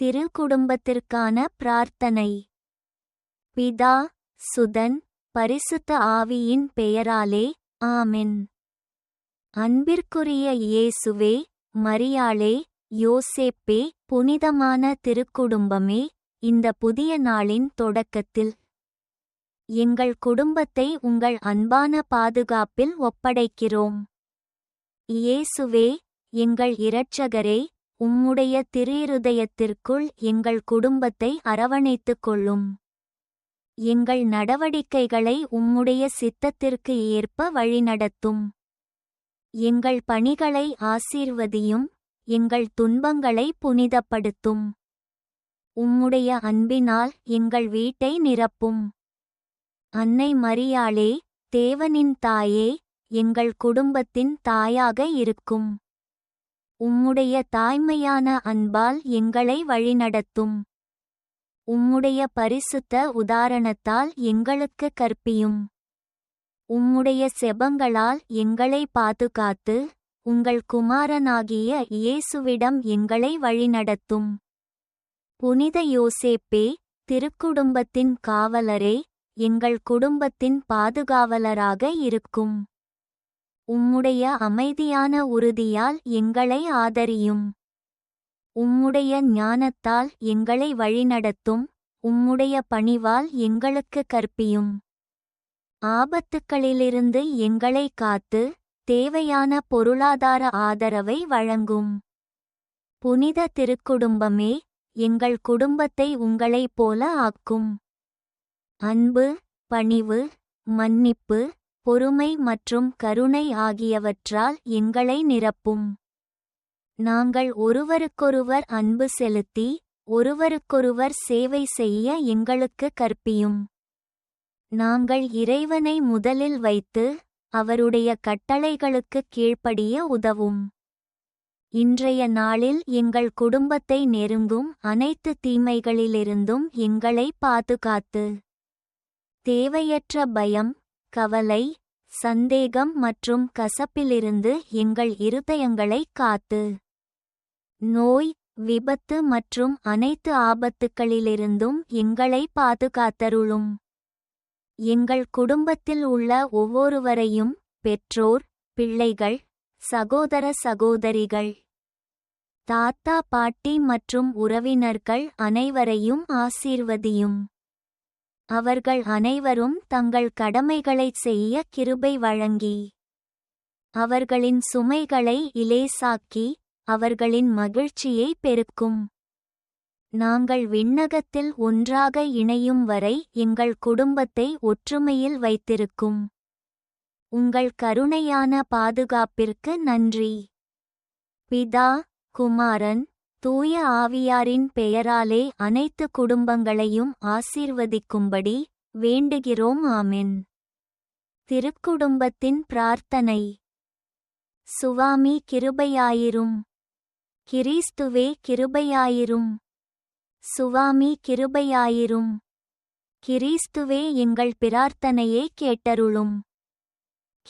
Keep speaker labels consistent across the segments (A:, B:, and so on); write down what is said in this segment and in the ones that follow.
A: திரு குடும்பத்திற்கான பிரார்த்தனை. பிதா சுதன் பரிசுத்த ஆவியின் பெயராலே ஆமென். அன்பிற்குரிய இயேசுவே மரியாளே யோசேப்பே புனிதமான திருக்குடும்பமே இந்த புதிய நாளின் தொடக்கத்தில். எங்கள் குடும்பத்தை உங்கள் அன்பான பாதுகாப்பில் ஒப்படைக்கிறோம். இயேசுவே எங்கள் இரட்சகரே உம்முடைய திருஇருதயத்திற்குள் எங்கள் குடும்பத்தை அரவணைத்துக் கொள்ளும். எங்கள் நடவடிக்கைகளை உம்முடைய சித்தத்திற்கு ஏற்ப வழிநடத்தும். எங்கள் பணிகளை ஆசீர்வதியும் எங்கள் துன்பங்களை புனிதப்படுத்தும். உம்முடைய அன்பினால் எங்கள் வீட்டை நிரப்பும். அன்னை மரியாளே தேவனின் தாயே எங்கள் குடும்பத்தின் தாயாக இருக்கும். உம்முடைய தாய்மையான அன்பால் எங்களை வழிநடத்தும். உம்முடைய பரிசுத்த உதாரணத்தால் எங்களுக்கு கற்பியும். உம்முடைய செபங்களால் எங்களை பாதுகாத்து உங்கள் குமாரனாகிய இயேசுவிடம் எங்களை வழிநடத்தும். புனித யோசேப்பே திருக்குடும்பத்தின் காவலரே எங்கள் குடும்பத்தின் பாதுகாவலராக இருக்கும். உம்முடைய அமைதியான உறுதியால் எங்களை ஆதரியும். உம்முடைய ஞானத்தால் எங்களை வழிநடத்தும். உம்முடைய பணிவால் எங்களுக்கு கற்பியும். ஆபத்துக்களிலிருந்து எங்களை காத்து தேவையான பொருளாதார ஆதரவை வழங்கும். புனித திருக்குடும்பமே எங்கள் குடும்பத்தை உங்களைப் போல ஆக்கும். அன்பு பணிவு மன்னிப்பு பொறுமை மற்றும் கருணை ஆகியவற்றால் எங்களை நிரப்பும். நாங்கள் ஒருவருக்கொருவர் அன்பு செலுத்தி ஒருவருக்கொருவர் சேவை செய்ய எங்களுக்கு கற்பியும். நாங்கள் இறைவனை முதலில் வைத்து அவருடைய கட்டளைகளுக்குக் கீழ்ப்படிய உதவும். இன்றைய நாளில் எங்கள் குடும்பத்தை நெருங்கும் அனைத்து தீமைகளிலிருந்தும் எங்களை பாதுகாத்து. தேவையற்ற பயம் கவலை சந்தேகம் மற்றும் கசப்பிலிருந்து எங்கள் இருதயங்களை காத்து. நோய் விபத்து மற்றும் அனைத்து ஆபத்துக்களிலிருந்தும் எங்களை பாதுகாத்தருளும். எங்கள் குடும்பத்தில் உள்ள ஒவ்வொருவரையும் பெற்றோர் பிள்ளைகள் சகோதர சகோதரிகள் தாத்தா பாட்டி மற்றும் உறவினர்கள் அனைவரையும் ஆசீர்வதியும். அவர்கள் அனைவரும் தங்கள் கடமைகளைச் செய்ய கிருபை வழங்கி அவர்களின் சுமைகளை இலேசாக்கி அவர்களின் மகிழ்ச்சியை பெருக்கும். நாங்கள் விண்ணகத்தில் ஒன்றாக இணையும் வரை எங்கள் குடும்பத்தை ஒற்றுமையில் வைத்திருக்கும். உங்கள் கருணையான பாதுகாப்பிற்கு நன்றி. பிதா குமாரன் தூய ஆவியாரின் பெயராலே அனைத்து குடும்பங்களையும் ஆசீர்வதிக்கும்படி வேண்டுகிறோம் ஆமென். திருக்குடும்பத்தின் பிரார்த்தனை. சுவாமி கிருபையாயிரும். கிறிஸ்துவே கிருபையாயிரும். சுவாமி கிருபையாயிரும். கிறிஸ்துவே எங்கள் பிரார்த்தனையை கேட்டருளும்.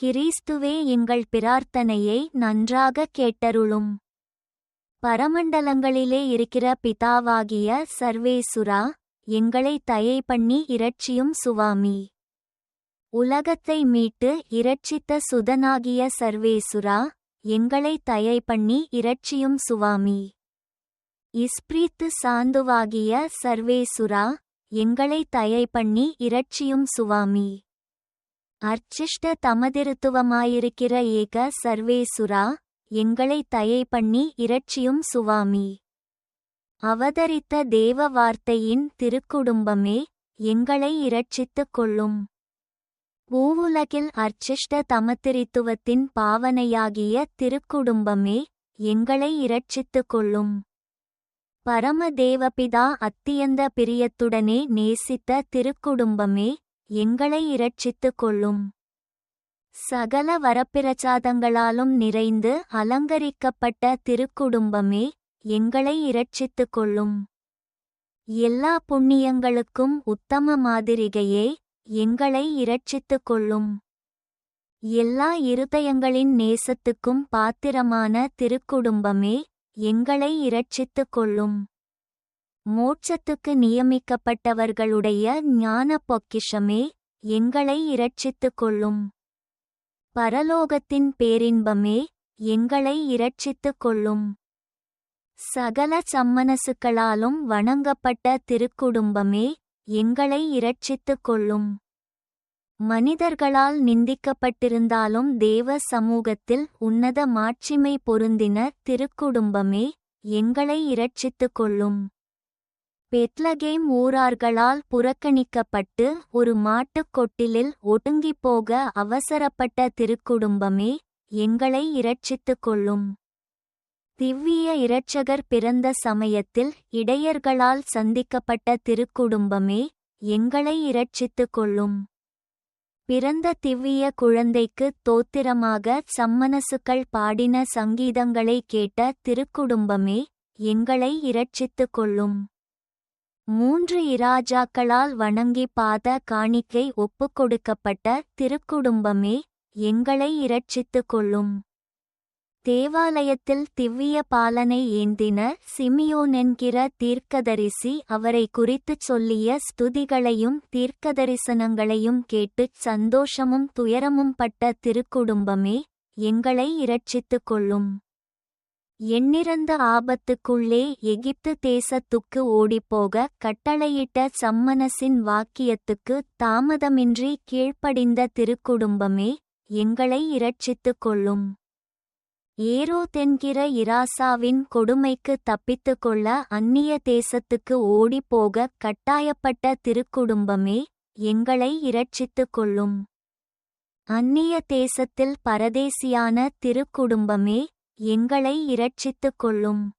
A: கிறிஸ்துவே எங்கள் பிரார்த்தனையை நன்றாக கேட்டருளும். பரமண்டலங்களிலே இருக்கிற பிதாவாகிய சர்வேசுரா எங்களை தயை பண்ணி இரட்சியும் சுவாமி. உலகத்தை மீட்டு இரட்சித்த சுதனாகிய சர்வேசுரா எங்களை தயை பண்ணி இரட்சியும் சுவாமி. இஸ்பிரித்து சாந்துவாகிய சர்வேசுரா எங்களை தயை பண்ணி இரட்சியும் சுவாமி. அர்ச்சிஷ்ட தமதிருத்துவமாயிருக்கிற ஏக சர்வேசுரா எங்களை தயை பண்ணி இரட்சியும் சுவாமி. அவதரித்த தேவ வார்த்தையின் திருக்குடும்பமே எங்களை இரட்சித்துக் கொள்ளும். பூவுலகில் அர்ச்சிஷ்ட தமத்திரித்துவத்தின் பாவனையாகிய திருக்குடும்பமே எங்களை இரட்சித்துக் கொள்ளும். பரமதேவபிதா அத்தியந்த பிரியத்துடனே நேசித்த திருக்குடும்பமே எங்களை இரட்சித்துக் கொள்ளும். சகல வரப்பிரசாதங்களாலும் நிறைந்து அலங்கரிக்கப்பட்ட திருக்குடும்பமே எங்களை இரட்சித்துக் கொள்ளும் எல்லா புண்ணியங்களுக்கும் உத்தம மாதிரிகையே எங்களை இரட்சித்துக் கொள்ளும் எல்லா இருதயங்களின் நேசத்துக்கும் பாத்திரமான திருக்குடும்பமே எங்களை இரட்சித்துக் கொள்ளும் மோட்சத்துக்கு நியமிக்கப்பட்டவர்களுடைய ஞான பொக்கிஷமே எங்களை இரட்சித்துக் கொள்ளும் பரலோகத்தின் பேரின்பமே எங்களை இரட்சித்துக் கொள்ளும். சகல சம்மனசுக்களாலும் வணங்கப்பட்ட திருக்குடும்பமே எங்களை இரட்சித்துக் கொள்ளும். மனிதர்களால் நிந்திக்கப்பட்டிருந்தாலும் தேவ சமூகத்தில் உன்னத மாட்சிமை பொருந்தின திருக்குடும்பமே எங்களை இரட்சித்துக் கொள்ளும். பெத்லகேம் ஊரார்களால் புறக்கணிக்கப்பட்டு ஒரு மாட்டுக் கொட்டிலில் ஒடுங்கிப் போக அவசரப்பட்ட திருக்குடும்பமே எங்களை இரட்சித்துக் கொள்ளும். திவ்விய இரட்சகர் பிறந்த சமயத்தில் இடையர்களால் சந்திக்கப்பட்ட திருக்குடும்பமே எங்களை இரட்சித்துக் கொள்ளும். பிறந்த திவ்விய குழந்தைக்கு தோத்திரமாக சம்மனசுக்கள் பாடின சங்கீதங்களை கேட்ட திருக்குடும்பமே எங்களை இரட்சித்துக் கொள்ளும். மூன்று இராஜாக்களால் வணங்கி பாத காணிக்கை ஒப்புக்கொடுக்கப்பட்ட திருக்குடும்பமே எங்களை இரட்சித்துக் கொள்ளும். தேவாலயத்தில் திவ்விய பாலனை ஏந்தின சிமியோன் என்கிற தீர்க்கதரிசி அவரை குறித்துச் சொல்லிய ஸ்துதிகளையும் தீர்க்கதரிசனங்களையும் கேட்டுச் சந்தோஷமும் துயரமும் பட்ட திருக்குடும்பமே எங்களை இரட்சித்துக் கொள்ளும். எண்ணிறந்த ஆபத்துக்குள்ளே எகிப்து தேசத்துக்கு ஓடிப்போக கட்டளையிட்ட சம்மனசின் வாக்கியத்துக்கு தாமதமின்றி கீழ்ப்படிந்த திருக்குடும்பமே எங்களை இரட்சித்துக் கொள்ளும் ஏரோ தென்கிற இராசாவின் கொடுமைக்கு தப்பித்துக் கொள்ள அந்நிய தேசத்துக்கு ஓடிப்போக கட்டாயப்பட்ட திருக்குடும்பமே எங்களை இரட்சித்துக் கொள்ளும் அந்நிய தேசத்தில் பரதேசியான திருக்குடும்பமே எங்களை இரட்சித்துக் கொள்ளும்.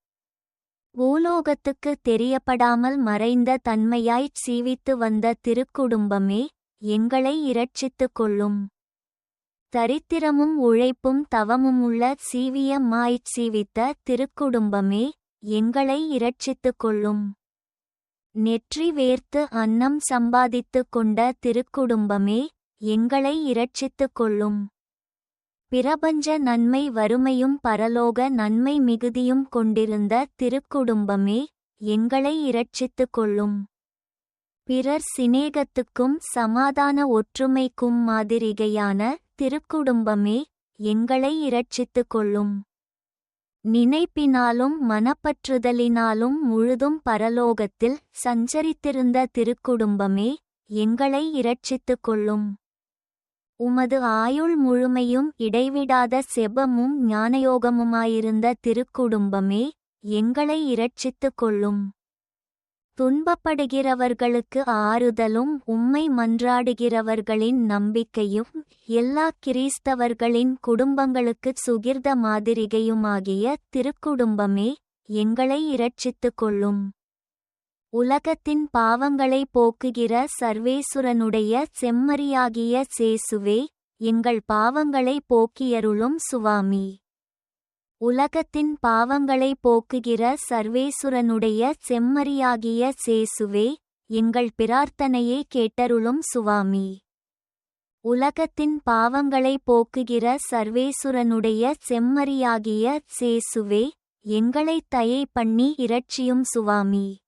A: பூலோகத்துக்கு தெரியப்படாமல் மறைந்த தன்மையாய்ச் சீவித்து வந்த திருக்குடும்பமே எங்களை இரட்சித்துக் கொள்ளும். தரித்திரமும் உழைப்பும் தவமுமுள்ள சீவிய மாய்ச் சீவித்த திருக்குடும்பமே எங்களை இரட்சித்துக் கொள்ளும். நெற்றி வேர்த்து அன்னம் சம்பாதித்துக் கொண்ட திருக்குடும்பமே எங்களை இரட்சித்துக் கொள்ளும். பிரபஞ்ச நன்மை வறுமையும் பரலோக நன்மை மிகுதியும் கொண்டிருந்த திருக்குடும்பமே எங்களை இரட்சித்துக் கொள்ளும். பிறர் சிநேகத்துக்கும் சமாதான ஒற்றுமைக்கும் மாதிரிகையான திருக்குடும்பமே எங்களை இரட்சித்துக் கொள்ளும். நினைப்பினாலும் மனப்பற்றுதலினாலும் முழுதும் பரலோகத்தில் சஞ்சரித்திருந்த திருக்குடும்பமே எங்களை இரட்சித்துக் கொள்ளும். உமது ஆயுள் முழுமையும் இடைவிடாத செபமும் ஞானயோகமுமாயிருந்த திருக்குடும்பமே எங்களை இரட்சித்துக் கொள்ளும். துன்பப்படுகிறவர்களுக்கு ஆறுதலும் உம்மை மன்றாடுகிறவர்களின் நம்பிக்கையும் எல்லா கிறிஸ்தவர்களின் குடும்பங்களுக்குச் சுகிர்த மாதிரிகையுமாகிய திருக்குடும்பமே எங்களை இரட்சித்துக் கொள்ளும். உலகத்தின் பாவங்களை போக்குகிற சர்வேசுரனுடைய செம்மறியாகிய சேசுவே எங்கள் பாவங்களை போக்கியருளும் சுவாமி. உலகத்தின் பாவங்களை போக்குகிற சர்வேசுரனுடைய செம்மறியாகிய சேசுவே எங்கள் பிரார்த்தனையை கேட்டருளும் சுவாமி. உலகத்தின் பாவங்களை போக்குகிற சர்வேசுரனுடைய செம்மறியாகிய சேசுவே எங்களை தயை பண்ணி இரட்சியும் சுவாமி.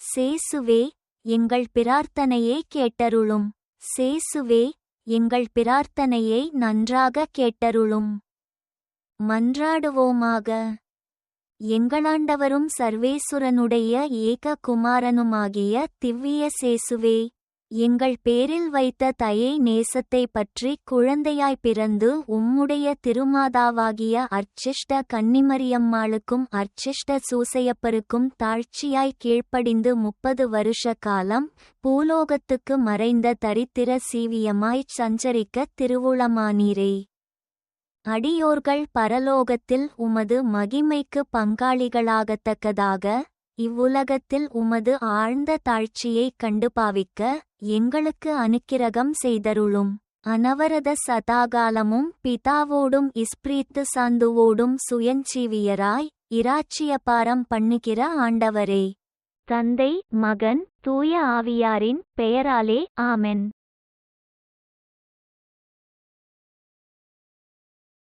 A: சேசுவே எங்கள் பிரார்த்தனையை கேட்டருளும். சேசுவே எங்கள் பிரார்த்தனையை நன்றாக கேட்டருளும். மன்றாடுவோமாக. எங்களாண்டவரும் சர்வேசுரனுடைய ஏக குமாரனுமாகிய திவ்விய சேசுவே எங்கள் பேரில் வைத்த தயை நேசத்தை பற்றி குழந்தையாய் பிறந்து உம்முடைய திருமாதாவாகிய அர்ச்சிஷ்ட கன்னிமரியம்மாளுக்கும் அர்ச்சிஷ்ட சூசையப்பருக்கும் தாழ்ச்சியாய் கீழ்ப்படிந்து முப்பது வருஷ காலம் பூலோகத்துக்கு மறைந்த தரித்திர சீவியமாய்ச் சஞ்சரிக்க திருவுளமானீரே. அடியோர்கள் பரலோகத்தில் உமது மகிமைக்கு பங்காளிகளாகத்தக்கதாக இவ்வுலகத்தில் உமது ஆழ்ந்த தாழ்ச்சியைக் கண்டு பாவிக்க எங்களுக்கு அனுக்கிரகம் செய்தருளும். அனவரத சதாகாலமும் பிதாவோடும் இஸ்பிரீத்து சாந்துவோடும் சுயஞ்சீவியராய் இராச்சியபாரம் பண்ணுகிற ஆண்டவரே. தந்தை மகன் தூய ஆவியாரின் பெயராலே ஆமென்.